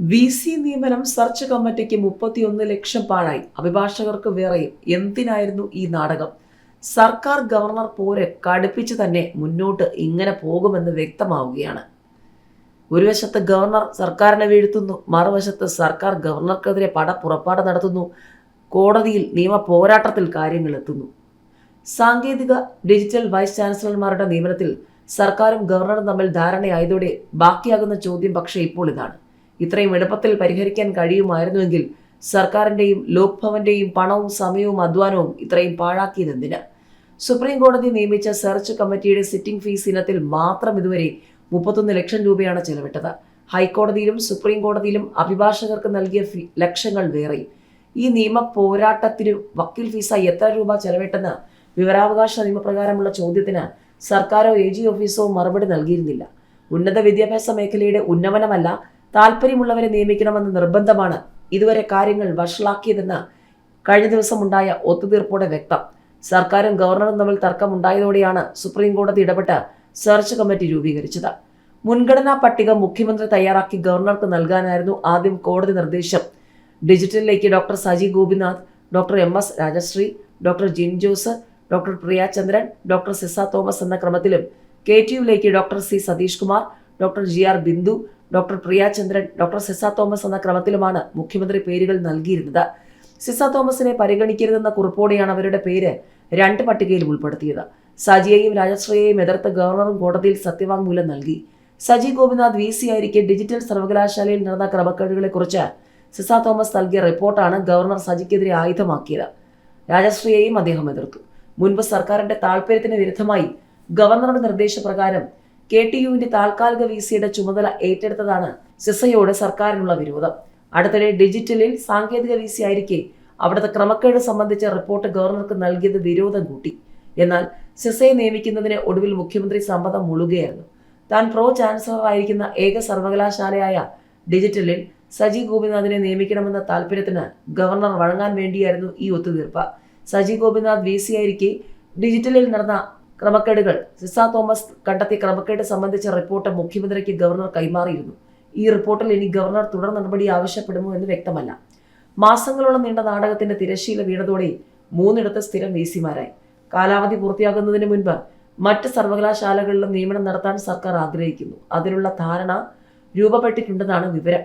V C നിയമനം search കമ്മിറ്റിക്ക് മുപ്പത്തിയൊന്ന് ലക്ഷം പാഴായി. അഭിഭാഷകർക്ക് വേറെയും എന്തിനായിരുന്നു ഈ നാടകം? സർക്കാർ ഗവർണർ പോരെ കടുപ്പിച്ച് തന്നെ മുന്നോട്ട് ഇങ്ങനെ പോകുമെന്ന് വ്യക്തമാവുകയാണ്. ഒരു വശത്ത് ഗവർണർ സർക്കാരിനെ വീഴ്ത്തുന്നു മറുവശത്ത് സർക്കാർ ഗവർണർക്കെതിരെ പട പുറപ്പാട് നടത്തുന്നു കോടതിയിൽ നിയമ പോരാട്ടത്തിൽ കാര്യങ്ങൾ എത്തുന്നു. സാങ്കേതിക ഡിജിറ്റൽ വൈസ് ചാൻസലർമാരുടെ നിയമനത്തിൽ സർക്കാരും ഗവർണറും തമ്മിൽ ധാരണയായതോടെ ബാക്കിയാകുന്ന ചോദ്യം പക്ഷേ ഇപ്പോൾ ഇതാണ്. ഇത്രയും എളുപ്പത്തിൽ പരിഹരിക്കാൻ കഴിയുമായിരുന്നുവെങ്കിൽ സർക്കാരിന്റെയും ലോക്ഭവന്റെയും പണവും സമയവും അധ്വാനവും ഇത്രയും പാഴാക്കിയതെന്തിന്? സുപ്രീം കോടതി നിയമിച്ച സെർച്ച് കമ്മിറ്റിയുടെ സിറ്റിംഗ് ഫീസ് ഇനത്തിൽ മാത്രം ഇതുവരെ മുപ്പത്തൊന്ന് ലക്ഷം രൂപയാണ് ചെലവിട്ടത്. ഹൈക്കോടതിയിലും സുപ്രീം കോടതിയിലും അഭിഭാഷകർക്ക് നൽകിയ ലക്ഷങ്ങൾ വേറെയും ഈ നിയമ പോരാട്ടത്തിന് വക്കീൽ ഫീസായി എത്ര രൂപ ചെലവിട്ടെന്ന് വിവരാവകാശ നിയമപ്രകാരമുള്ള ചോദ്യത്തിന് സർക്കാരോ എ ജി ഓഫീസോ മറുപടി നൽകിയിരുന്നില്ല. ഉന്നത വിദ്യാഭ്യാസ മേഖലയുടെ ഉന്നമനമല്ല താല്പര്യമുള്ളവരെ നിയമിക്കണമെന്ന നിർബന്ധമാണ് ഇതുവരെ കാര്യങ്ങൾ വഷളാക്കിയതെന്ന് കഴിഞ്ഞ ദിവസം ഉണ്ടായ ഒത്തുതീർപ്പോടെ വ്യക്തം. സർക്കാരും ഗവർണറും തമ്മിൽ തർക്കമുണ്ടായതോടെയാണ് സുപ്രീം കോടതി ഇടപെട്ട് സെർച്ച് കമ്മിറ്റി രൂപീകരിച്ചത്. മുൻഗണനാ പട്ടിക മുഖ്യമന്ത്രി തയ്യാറാക്കി ഗവർണർക്ക് നൽകാനായിരുന്നു ആദ്യം കോടതി നിർദ്ദേശം. ഡിജിറ്റലിലേക്ക് doctor Saji Gopinath doctor M. S. Rajashree doctor Jin Jose doctor Priya Chandran doctor Ciza Thomas എന്ന ക്രമത്തിലും K T യുവിലേക്ക് doctor C Satheesh Kumar doctor G. R. Bindu doctor Priya Chandran doctor Ciza Thomas എന്ന ക്രമത്തിലുമാണ് മുഖ്യമന്ത്രി പേരുകൾ നൽകിയിരുന്നത്. സിസ തോമസിനെ പരിഗണിക്കരുതെന്ന കുറിപ്പോടെയാണ് അവരുടെ പേര് രണ്ട് പട്ടികയിൽ ഉൾപ്പെടുത്തിയത്. സജിയെയും രാജശ്രീയെയും എതിർത്ത് ഗവർണറും കോടതിയിൽ സത്യവാങ്മൂലം നൽകി. സജി ഗോപിനാഥ് വി സി ആയിരിക്കെ ഡിജിറ്റൽ സർവകലാശാലയിൽ നടന്ന ക്രമക്കേടുകളെക്കുറിച്ച് സിസ തോമസ് നൽകിയ റിപ്പോർട്ടാണ് ഗവർണർ സജിക്കെതിരെ ആയുധമാക്കിയത്. രാജശ്രീയെയും അദ്ദേഹം എതിർത്തു. മുൻപ് സർക്കാരിന്റെ താൽപര്യത്തിന് വിരുദ്ധമായി ഗവർണറുടെ നിർദ്ദേശപ്രകാരം കെ ടി യുവിന്റെ താൽക്കാലിക വി സിയുടെ ചുമതല ഏറ്റെടുത്തതാണ് സിസയോട് സർക്കാരിനുള്ള വിരോധം. അടുത്തിടെ ഡിജിറ്റലിൽ സാങ്കേതിക വി സി ആയിരിക്കെ അവിടുത്തെ ക്രമക്കേട് സംബന്ധിച്ച റിപ്പോർട്ട് ഗവർണർക്ക് നൽകിയത് വിരോധം കൂട്ടി. എന്നാൽ സിസയെ നിയമിക്കുന്നതിന് ഒടുവിൽ മുഖ്യമന്ത്രി സമ്മതം മുളുകയായിരുന്നു താൻ പ്രോ ചാൻസലർ ആയിരിക്കുന്ന ഏക സർവകലാശാലയായ ഡിജിറ്റലിൽ സജി ഗോപിനാഥിനെ നിയമിക്കണമെന്ന താല്പര്യത്തിന് ഗവർണർ വഴങ്ങാൻ വേണ്ടിയായിരുന്നു ഈ ഒത്തുതീർപ്പ്. സജി ഗോപിനാഥ് വി സി ആയിരിക്കെ ഡിജിറ്റലിൽ നടന്ന ക്രമക്കേടുകൾ. സിസ തോമസ് കണ്ടെത്തിയ ക്രമക്കേട് സംബന്ധിച്ച റിപ്പോർട്ട് മുഖ്യമന്ത്രിക്ക് ഗവർണർ കൈമാറിയിരുന്നു. ഈ റിപ്പോർട്ടിൽ ഇനി ഗവർണർ തുടർ നടപടി ആവശ്യപ്പെടുമോ എന്ന് വ്യക്തമല്ല. മാസങ്ങളോളം നീണ്ട നാടകത്തിന്റെ തിരശ്ശീല വീണതോടെ മൂന്നിടത്ത് സ്ഥിരം വി സിമാരായി കാലാവധി പൂർത്തിയാകുന്നതിന് മുൻപ് മറ്റ് സർവകലാശാലകളിലും നിയമനം നടത്താൻ സർക്കാർ ആഗ്രഹിക്കുന്നു. അതിനുള്ള ധാരണ രൂപപ്പെട്ടിട്ടുണ്ടെന്നാണ് വിവരം.